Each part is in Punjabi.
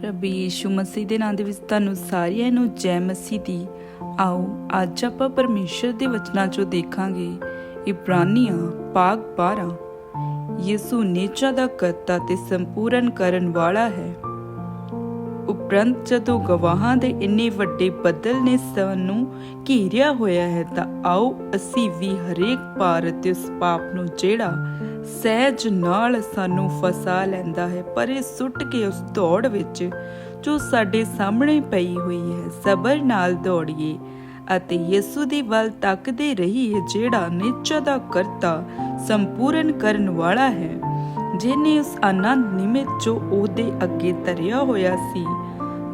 ਪ੍ਰਭੂ ਯੀਸ਼ੂ ਮਸੀਹ ਦੇ ਨਾਮ ਦੇ ਵਿੱਚ ਤੁਹਾਨੂੰ ਸਾਰਿਆਂ ਨੂੰ ਜੈ ਮਸੀਹ ਦੀ। ਆਓ, ਅੱਜ ਆਪਾਂ ਪਰਮੇਸ਼ਰ ਦੇ ਵਚਨਾਂ ਚੋਂ ਦੇਖਾਂਗੇ। ਇਬਰਾਨੀਆਂ ਪਾਗ 12 ਯਿਸੂ ਨੇਚਾ ਦਾ ਕਰਤਾ ਤੇ ਸੰਪੂਰਨ ਕਰਨ ਵਾਲਾ ਹੈ। ਉਪਰੰਤ ਜਦੋਂ ਗਵਾਹਾਂ ਦੇ ਇੰਨੇ ਵੱਡੇ ਬੱਦਲ ਨੇ ਸਾਨੂੰ ਘੇਰਿਆ ਹੋਇਆ ਹੈ ਤਾਂ ਆਓ ਅਸੀਂ ਵੀ ਹਰੇਕ ਪਾਰ ਅਤੇ ਉਸ ਪਾਪ ਨੂੰ ਜਿਹੜਾ ਸਹਿਜ ਨਾਲ ਸਾਨੂੰ ਫਸਾ ਲੈਂਦਾ ਹੈ, ਪਰੇ ਸੁੱਟ ਕੇ ਉਸ ਦੌੜ ਵਿੱਚ ਜੋ ਸਾਡੇ ਸਾਹਮਣੇ ਪਈ ਹੋਈ ਹੈ, ਸਬਰ ਨਾਲ ਦੌੜੀਏ ਅਤੇ ਯਿਸੂ ਦੀ ਵੱਲ ਤੱਕਦੇ ਰਹੀਏ, ਜਿਹੜਾ ਨਿਚਾ ਦਾ ਕਰਤਾ ਸੰਪੂਰਨ ਕਰਨ ਵਾਲਾ ਹੈ। ਜਿਹਨੇ ਉਸ ਆਨੰਦ ਨਿਮਿਤ ਜੋ ਉਹਦੇ ਅੱਗੇ ਧਰਿਆ ਹੋਇਆ ਸੀ,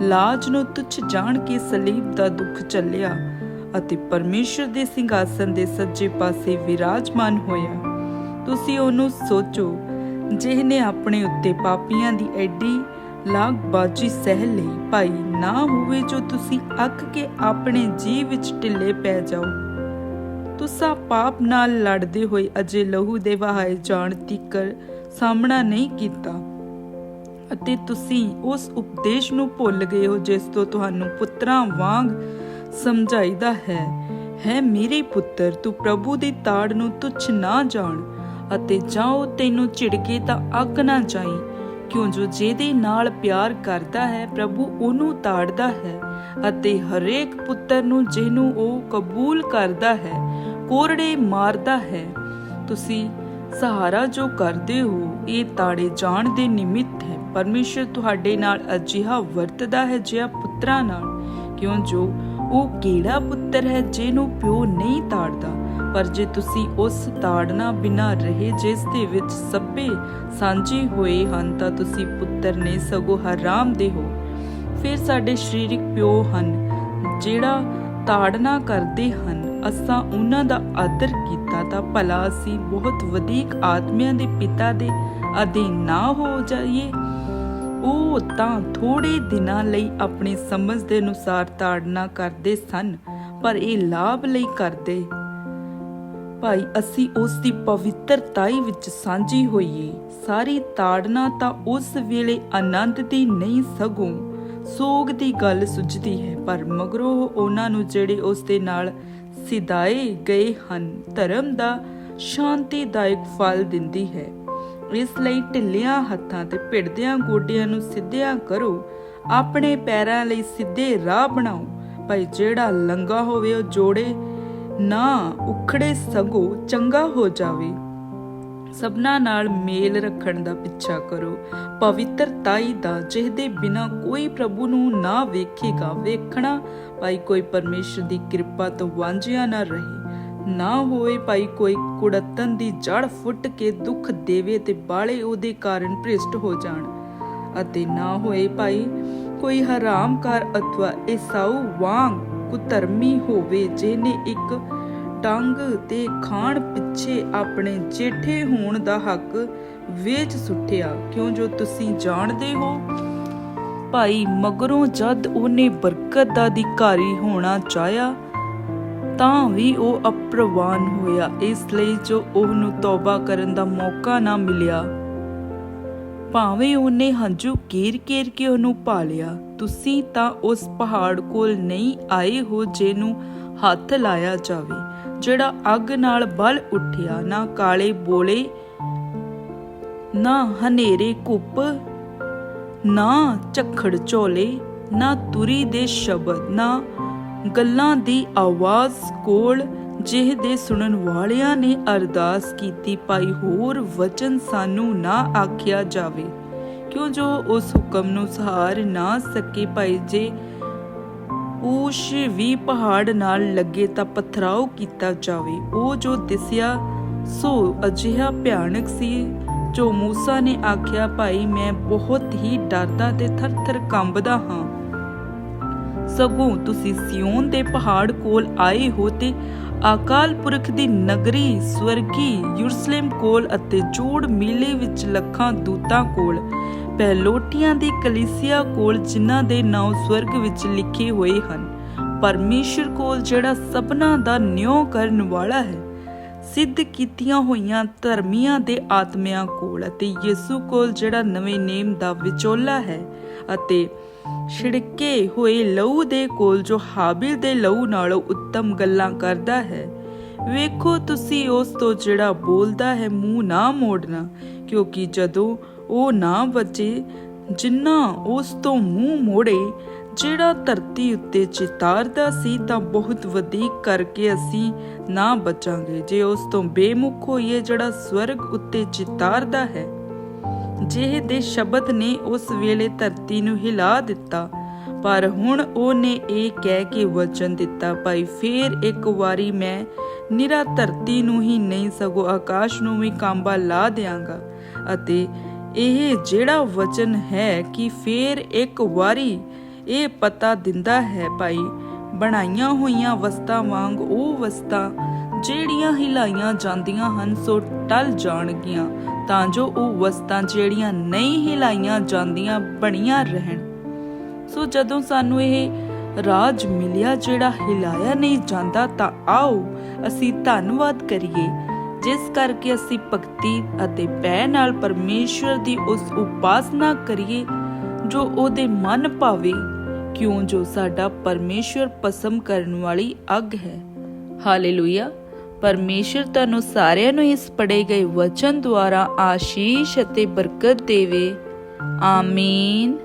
ਲਾਜ ਨੂੰ ਤੁੱਛ ਜਾਣ ਕੇ ਸਲੀਬ ਦਾ ਦੁੱਖ ਚੱਲਿਆ ਅਤੇ ਪਰਮੇਸ਼ਰ ਦੇ ਸਿੰਘਾਸਨ ਦੇ ਸੱਜੇ ਪਾਸੇ ਵਿਰਾਜਮਾਨ ਹੋਇਆ। ਤੁਸੀਂ ਉਹਨੂੰ ਸੋਚੋ ਜਿਹਨੇ ਆਪਣੇ ਉੱਤੇ ਪਾਪੀਆਂ ਦੀ ਐਡੀ ਲਾਗਬਾਜੀ ਸਹਿ ਲਈ ਭਾਈ ਨਾ ਹੋਵੇ ਜੋ ਤੁਸੀਂ ਅੱਕ ਕੇ ਆਪਣੇ ਜੀਵ ਵਿੱਚ ਢਿੱਲੇ ਪੈ ਜਾਓ। ਤੁਸਾਂ ਪਾਪ ਨਾਲ ਲੜਦੇ ਹੋਏ ਅਜੇ ਲਹੂ ਦੇ ਵਹਾਏ ਜਾਣ ਤੀਕਰ ਸਾਹਮਣਾ ਨਹੀਂ ਕੀਤਾ ਅਤੇ ਤੁਸੀਂ ਉਸ ਉਪਦੇਸ਼ ਨੂੰ ਭੁੱਲ ਗਏ ਹੋ ਜਿਸ ਤੋਂ ਤੁਹਾਨੂੰ ਪੁੱਤਰਾਂ ਵਾਂਗ ਸਮਝਾਈਦਾ ਹੈ ਹੈ ਮੇਰੇ ਪੁੱਤਰ, ਤੂੰ ਪ੍ਰਭੂ ਦੀ ਤਾੜ ਨੂੰ ਤੁੱਛ ਨਾ ਜਾਣ ਅਤੇ ਜਾਓ, ਤੈਨੂੰ ਝਿੜਕੇ ਤਾਂ ਅੱਗ ਨਾ ਜਾਈ। ਕਿਉਂ ਜੋ ਜਿਹਦੇ ਨਾਲ ਪਿਆਰ ਕਰਦਾ ਹੈ, ਪ੍ਰਭੂ ਉਹਨੂੰ ਤਾੜਦਾ ਹੈ ਅਤੇ ਹਰੇਕ ਪੁੱਤਰ ਨੂੰ ਜਿਹਨੂੰ ਉਹ ਕਬੂਲ ਕਰਦਾ ਹੈ, ਕੋਰੜੇ ਮਾਰਦਾ ਹੈ। ਤੁਸੀਂ ਸਹਾਰਾ ਜੋ ਕਰਦੇ ਹੋ, ਇਹ ਤਾੜੇ ਜਾਣ ਦੇ ਨਿਮਿਤ ਹੈ। ਪਰਮੇਸ਼ਰ ਤੁਹਾਡੇ ਨਾਲ ਅਜਿਹਾ ਵਰਤਦਾ ਹੈ ਜਿਹਾ ਪੁੱਤਰਾਂ ਨਾਲ। ਕਿਉਂ ਜੋ ਉਹ ਕਿਹੜਾ ਪੁੱਤਰ ਹੈ ਜਿਹਨੂੰ ਪਿਓ ਨਹੀਂ ਤਾੜਦਾ? ਪਰ ਜੇ ਤੁਸੀਂ ਉਸ ਤਾੜਨਾ ਬਿਨਾ ਰਹੇ, ਜਿਸ ਦੇ ਵਿੱਚ ਸਭੇ ਸਾਂਝੇ ਹੋਏ ਹਨ, ਤਾਂ ਤੁਸੀਂ ਪੁੱਤਰ ਨੇ ਸਗੋਂ ਹਰਾਮ ਦੇ ਹੋ। ਫਿਰ ਸਾਡੇ ਸ਼ਰੀਰਕ ਪਿਓ ਹਨ, ਜਿਹੜਾ ਤਾੜਨਾ ਕਰਦੇ ਹਨ। ਅਸਾਂ ਉਹਨਾਂ ਦਾ ਆਦਰ ਕੀਤਾ ਤਾਂ ਭਲਾ ਅਸੀਂ ਬਹੁਤ ਵਧੇਕ ਆਤਮਿਆਂ ਦੇ ਪਿਤਾ ਦੇ ਅਧੀਨ ਨਾ ਹੋ ਜਾਈਏ। ਉਹ ਤਾਂ ਥੋੜੇ ਦਿਨਾਂ ਲਈ ਆਪਣੀ ਸਮਝ ਦੇ ਅਨੁਸਾਰ ਤਾੜਨਾ ਕਰਦੇ ਸਨ, ਪਰ ਇਹ ਲਾਭ ਲਈ ਕਰਦੇ। ਭਾਈ, ਅਸੀਂ ਉਸ ਦੀ ਪਵਿੱਤਰਤਾਈ ਵਿੱਚ ਸਾਂਝੀ ਹੋਈਏ। ਸਾਰੀ ਤਾੜਨਾ ਤਾਂ ਉਸ ਵੇਲੇ ਆਨੰਦ ਦੀ ਨਹੀਂ ਸਗੋਂ ਸੋਗ ਦੀ ਗੱਲ ਸੁਝਦੀ ਹੈ, ਪਰ ਮਗਰੋਂ ਉਹਨਾਂ ਨੂੰ ਜਿਹੜੇ ਉਸ ਦੇ ਨਾਲ ਸਿਧਾਏ ਗਏ ਹਨ। ਧਰਮ ਦਾ ਸ਼ਾਂਤੀਦਾਇਕ ਫਲ ਦਿੰਦੀ ਹੈ। ਇਸ ਲਈ ਢਿੱਲਿਆਂ ਹੱਥਾਂ ਤੇ ਭਿੜਦਿਆਂ ਗੋਡਿਆਂ ਨੂੰ ਸਿੱਧਿਆਂ ਕਰੋ। ਆਪਣੇ ਪੈਰਾਂ ਲਈ ਸਿੱਧੇ ਰਾਹ ਬਣਾਓ। ਭਾਈ ਜਿਹੜਾ ਲੰਗਾ ਹੋਵੇ ਉਹ ਜੋੜੇ ਨਾ ਉਖੜੇ ਸਗੋ ਚੰਗਾ ਹੋ ਜਾਵੇ। ਸਭਨਾ ਨਾਲ ਮੇਲ ਰੱਖਣ ਦਾ ਪਿੱਛਾ ਕਰੋ। ਪਵਿੱਤਰਤਾਈ ਦਾ, ਜਿਹਦੇ ਬਿਨਾ ਕੋਈ ਪ੍ਰਭੂ ਨੂੰ ਨਾ ਵੇਖੇਗਾ, ਵੇਖਣਾ ਭਾਈ ਕੋਈ ਪਰਮੇਸ਼ਰ ਦੀ ਕਿਰਪਾ ਤੋਂ ਵਾਂਝਿਆ ਨਾ ਰਹੇ। ਨਾ ਹੋਏ ਭਾਈ ਕੋਈ ਕੁੜਤਨ ਦੀ ਜੜ ਫੁੱਟ ਕੇ ਦੁੱਖ ਦੇਵੇ ਤੇ ਬਾਲੇ ਉਹਦੇ ਕਾਰਨ ਭ੍ਰਿਸ਼ਟ ਹੋ ਜਾਣ। ਅਤੇ ਨਾ ਹੋਏ ਭਾਈ ਕੋਈ ਹਰਾਮਕਾਰ ਅਥਵਾ ਈਸਾਊ ਵਾਂਗ ਕੁਧਰਮੀ ਹੋਵੇ, ਜਿਹਨੇ ਇੱਕ ਟੰਗ ਤੇ ਖਾਣ ਪਿੱਛੇ ਆਪਣੇ ਜੇਠੇ ਹੋਣ ਦਾ ਹੱਕ ਵੇਚ ਸੁੱਟਿਆ। ਕਿਉਂ ਜੋ ਤੁਸੀਂ ਜਾਣਦੇ ਹੋ? ਭਾਈ ਮਗਰੋਂ ਜਦ ਉਹਨੇ ਬਰਕਤ ਦਾ ਅਧਿਕਾਰੀ ਹੋਣਾ ਚਾਹਿਆ, ਤਾਂ ਵੀ ਉਹ ਅਪਰਵਾਨ ਹੋਇਆ। ਇਸ ਲਈ ਜੋ ਉਹਨੂੰ ਤੌਬਾ ਕਰਨ ਦਾ ਮੌਕਾ ਨਾ ਮਿਲਿਆ। ਭਾਵੇਂ ਉਹਨੇ ਹੰਝੂ ਕੇਰ-ਕੇਰ ਕੇ ਉਹਨੂੰ ਭਾਲਿਆ, ਤੁਸੀਂ ਤਾਂ ਉਸ ਪਹਾੜ ਕੋਲ ਨਹੀਂ ਆਏ ਹੋ, ਜਿਹਨੂੰ ਹੱਥ ਲਾਇਆ ਜਾਵੇ। ਜਿਹੜਾ ਅੱਗ ਨਾਲ ਬਲ ਉੱਠਿਆ, ਨਾ ਕਾਲੇ ਬੋਲੇ, ਨਾ ਹਨੇਰੇ ਕੁੱਪ, ਨਾ ਝੱਖੜ ਝੋਲੇ, ਨਾ ਤੁਰੀ ਦੇ ਸ਼ਬਦ, ਨਾ ਗੱਲਾਂ ਦੀ ਆਵਾਜ਼ ਕੋਲ, ਜਿਹ ਦੇ ਸੁਣਨ ਵਾਲਿਆਂ ਨੇ ਅਰਦਾਸ ਕੀਤੀ ਪਾਈ ਹੋਰ ਵਚਨ ਸਾਨੂੰ ਨਾ ਆਖਿਆ ਜਾਵੇ। ਕਿਉਂ ਜੋ ਉਸ ਹੁਕਮ ਨੂੰ ਸਹਾਰ ਨਾ ਸਕੇ, ਭਾਈ, ਜੇ ਊਸ਼ ਵੀ ਪਹਾੜ ਨਾਲ ਲੱਗੇ ਤਾਂ ਪਥਰਾਓ ਕੀਤਾ ਜਾਵੇ। ਉਹ ਜੋ ਦਿਸਿਆ, ਸੋ ਅਜਿਹਾ ਭਿਆਨਕ ਸੀ, ਜੋ ਮੂਸਾ ਨੇ ਆਖਿਆ, ਭਾਈ, ਮੈਂ ਬਹੁਤ ਹੀ ਡਰਦਾ ਤੇ ਥਰ-ਥਰ ਕੰਬਦਾ ਹਾਂ। ਸਗੋਂ ਤੁਸੀਂ ਸਿਯੋਨ ਦੇ ਪਹਾੜ ਕੋਲ ਆਏ ਹੋ ਤੇ ਅਕਾਲ ਪੁਰਖ ਦੀ ਨਗਰੀ, ਸਵਰਗੀ ਯਰੂਸ਼ਲਮ ਕੋਲ ਅਤੇ ਜੋੜ ਮੇਲੇ ਵਿੱਚ ਲੱਖਾਂ ਦੂਤਾਂ ਕੋਲ ਪਹਿਲੋਟੀਆਂ ਦੀ ਕਲੀਸਿਆ ਕੋਲ ਜਿਨ੍ਹਾਂ ਦੇ ਨਾਮ ਸਵਰਗ ਵਿੱਚ ਲਿਖੇ ਹੋਏ ਹਨ, ਪਰਮੇਸ਼ਰ ਕੋਲ ਜਿਹੜਾ ਸਭਨਾ ਦਾ ਨਿਉ ਕਰਨ ਵਾਲਾ ਹੈ, ਸਿੱਧ ਕੀਤੀਆਂ ਹੋਈਆਂ ਧਰਮੀਆਂ ਦੇ ਆਤਮਿਆਂ ਕੋਲ ਅਤੇ ਯਿਸੂ ਕੋਲ ਜਿਹੜਾ ਨਵੇਂ ਨੇਮ ਦਾ ਵਿਚੋਲਾ ਹੈ ਅਤੇ ਛਿੜਕੇ ਹੋਏ ਲਹੂ ਦੇ ਕੋਲ ਜੋ ਹਾਬਿਲ ਦੇ ਲਹੂ ਨਾਲੋਂ ਉੱਤਮ ਗੱਲਾਂ ਕਰਦਾ ਹੈ, ਵੇਖੋ ਤੁਸੀਂ ਉਸ ਤੋਂ ਜਿਹੜਾ ਬੋਲਦਾ ਹੈ, ਮੂੰਹ ਨਾ ਮੋੜਨਾ, ਕਿਉਂਕਿ ਜਦੋਂ ਉਹ ਨਾ ਬਚੇ ਜਿੰਨਾ ਉਸ ਤੋਂ ਮੂੰਹ ਮੋੜੇ, ਜਿਹੜਾ ਧਰਤੀ ਉੱਤੇ ਚਿਤਾਰਦਾ ਸੀ ਤਾਂ ਬਹੁਤ ਵਧੇਕ ਕਰਕੇ ਅਸੀਂ ਨਾ ਬਚਾਂਗੇ। ਜੇ ਉਸ ਤੋਂ ਬੇਮੁਖ ਹੋਈਏ, ਜਿਹੜਾ ਸਵਰਗ ਉੱਤੇ ਚਿਤਾਰਦਾ ਹੈ, ਜਿਹੇ ਦੇ ਸ਼ਬਦ ਨੇ ਉਸ ਵੇਲੇ ਧਰਤੀ ਨੂੰ ਹਿਲਾ ਦਿੱਤਾ। ਪਰ ਹੁਣ ਉਹਨੇ ਇਹ ਕਹਿ ਕੇ ਵਚਨ ਦਿੱਤਾ, ਭਾਈ, ਫੇਰ ਇੱਕ ਵਾਰੀ ਮੈਂ ਨਿਰਾ ਧਰਤੀ ਨੂੰ ਹੀ ਨਹੀਂ, ਸਗੋ ਆਕਾਸ਼ ਨੂੰ ਵੀ ਕਾਂਬਾ ਲਾ ਦਿਆਂਗਾ। ਅਤੇ ਇਹ ਜਿਹੜਾ ਵਚਨ ਹੈ ਕਿ ਫੇਰ ਇੱਕ ਵਾਰੀ ਇਹ ਪਤਾ ਦਿੰਦਾ ਹੈ ਭਾਈ, ਬਣਾਈਆਂ ਹੋਈਆਂ ਵਸਤਾਂ ਵਾਂਗ ਉਹ ਵਸਤਾਂ ਜਿਹੜੀਆਂ ਹਿਲਾਈਆਂ ਜਾਂਦੀਆਂ ਹਨ ਸੋ ਟਲ ਜਾਣਗੀਆਂ, ਤਾਂ ਜੋ ਉਹ ਵਸਤਾਂ ਜਿਹੜੀਆਂ ਨਹੀਂ ਹਿਲਾਈਆਂ ਜਾਂਦੀਆਂ ਬਣੀਆਂ ਰਹਿਣ। ਸੋ ਜਦੋਂ ਸਾਨੂੰ ਇਹ ਰਾਜ ਮਿਲਿਆ ਜਿਹੜਾ ਹਿਲਾਇਆ ਨਹੀਂ ਜਾਂਦਾ ਤਾਂ ਆਓ ਅਸੀਂ ਧੰਨਵਾਦ ਕਰੀਏ। ਜਿਸ ਕਰਕੇ ਅਸੀਂ ਭਗਤੀ ਅਤੇ ਪੈ ਨਾਲ ਪਰਮੇਸ਼ਵਰ ਦੀ ਉਸ ਉਪਾਸਨਾ ਕਰੀਏ, ਜੋ ਉਹਦੇ ਮਨ ਭਾਵੇ, ਕਿਉਂ ਜੋ ਸਾਡਾ ਪਰਮੇਸ਼ਵਰ ਪਸੰਦ ਕਰਨ ਵਾਲੀ ਅਗ ਹੈ। ਹਾਲੇਲੂਇਆ ਪਰਮੇਸ਼ਰ ਤੁਹਾਨੂੰ ਸਾਰਿਆਂ ਨੂੰ ਇਸ ਪੜੇ ਗਏ ਵਚਨ ਦੁਆਰਾ ਆਸ਼ੀਸ਼ ਅਤੇ ਬਰਕਤ ਦੇਵੇ। ਆਮੀਨ